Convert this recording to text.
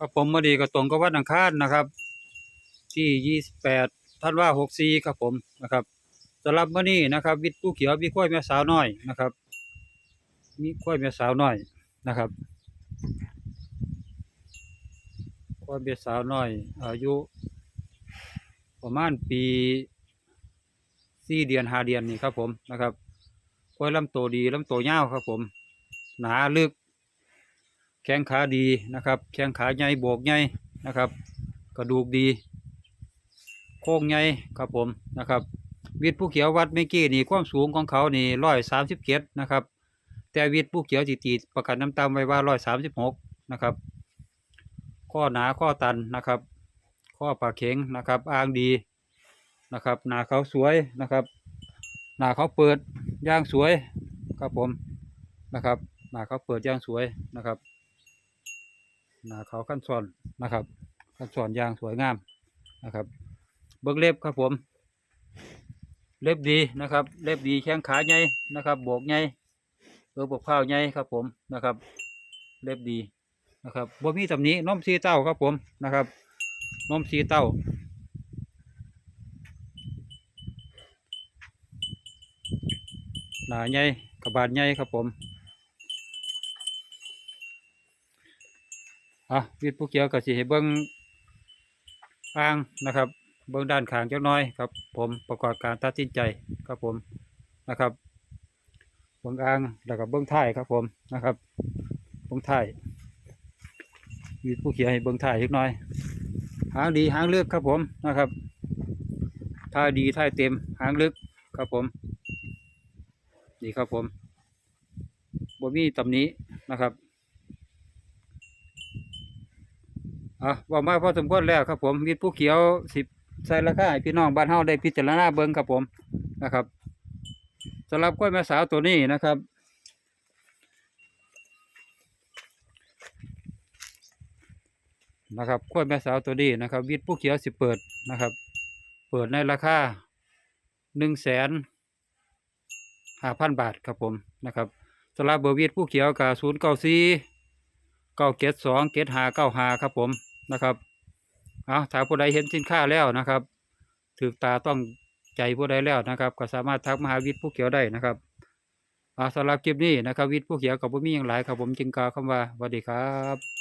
ครับผมมาดีก็ตรงกับวันอังคารนะครับ ที่ยี่สิบแปดธันว่าหกสี่ครับผมนะครับสำหรับมื้อนี้นะครับ วิทย์ผู้เขียวมีกล้วยแม่สาวน้อยนะครับ มีกล้วยแม่สาวน้อยนะครับกล้วยแม่สาวน้อย อายุ ประมาณปีสี่เดือนห้าเดือนนี่ครับผมนะครับกล้วยลำโตดีลำโตยาวครับผม หนาลึก แข้งขาดีนะครับ แข้งขาใหญ่โบกใหญ่นะครับ กระดูกดี โค้งใหญ่ครับผมนะครับวิทผู้เขียววัดเมื่อกี้นี่ความสูงของเขานี่ร้อยสามสิบเจ็ดนะครับ แต่วิทผู้เขียวจิตีประกันน้ำตามไว้ว่าร้อยสามสิบหกนะครับ ข้อหนาข้อตันนะครับ ข้อปากเข็งนะครับ อ้างดีนะครับ หนาเขาสวยนะครับ หนาเขาเปิดย่างสวยครับผมนะครับ หนาเขาเปิดย่างสวยนะครับ หนาเขาขั้นซ้อนนะครับ ขั้นซ้อนยางสวยงามนะครับ เบิ้งเล็บครับผม เล็บดีนะครับ เล็บดีแข้งขาใหญ่นะครับโบกใหญ่เออบกเผาใหญ่ครับผมนะครับ เล็บดีนะครับบ่มีตำหนินมสีเต้าครับผมนะครับน้อมสีเต้าหนาใหญ่กระบาดใหญ่ครับผม อะวิทย์ผู้เขียวก็สิให้เบิ้งอ่างนะครับ เบื้องด้านขางจักน้อยครับ ผมประกอบการตัดสินใจครับผมนะครับเบื้องอ่างแล้วก็เบื้องท้ายครับผมนะครับเบื้องท้ายมีผู้เขียนให้เบื้องท้ายจักน้อย หางดีหางลึกครับผมนะครับท้ายดีท้ายเต็มหางลึกครับผมนี่ครับผมบ่มีตำนี้นะครับ อะบอกมาพอสมควรแล้วครับผมมีผู้เขียวสิบใส่ราคาให้พี่น้องบ้านเฮาได้พิจารณาเบิ่งครับผมนะครับสำหรับกล้วยแม่สาวตัวนี้นะครับ นะครับกล้วยแม่สาวตัวนี้นะครับ วิทผู้เขียวสิเปิดนะครับ เปิดในราคาหนึ่งแสนห้าพันบาทครับผมนะครับสำหรับเบอร์วิทผู้เขียวกับศูนย์เก้าสี่เก้าเกตสองเกตหาเก้าหาครับผม นะครับเอาถ้าผู้ใดเห็นสินค้าแล้วนะครับถือตาต้องใจผู้ใดแล้วนะครับ ก็สามารถทักมาหาวิทย์ผู้เขียวได้นะครับเอาสำหรับคลิปนี้นะครับ วิทย์ผู้เขียวกับผู้มีอย่างหลายครับผมจึงกล่าวคำว่าสวัสดีครับ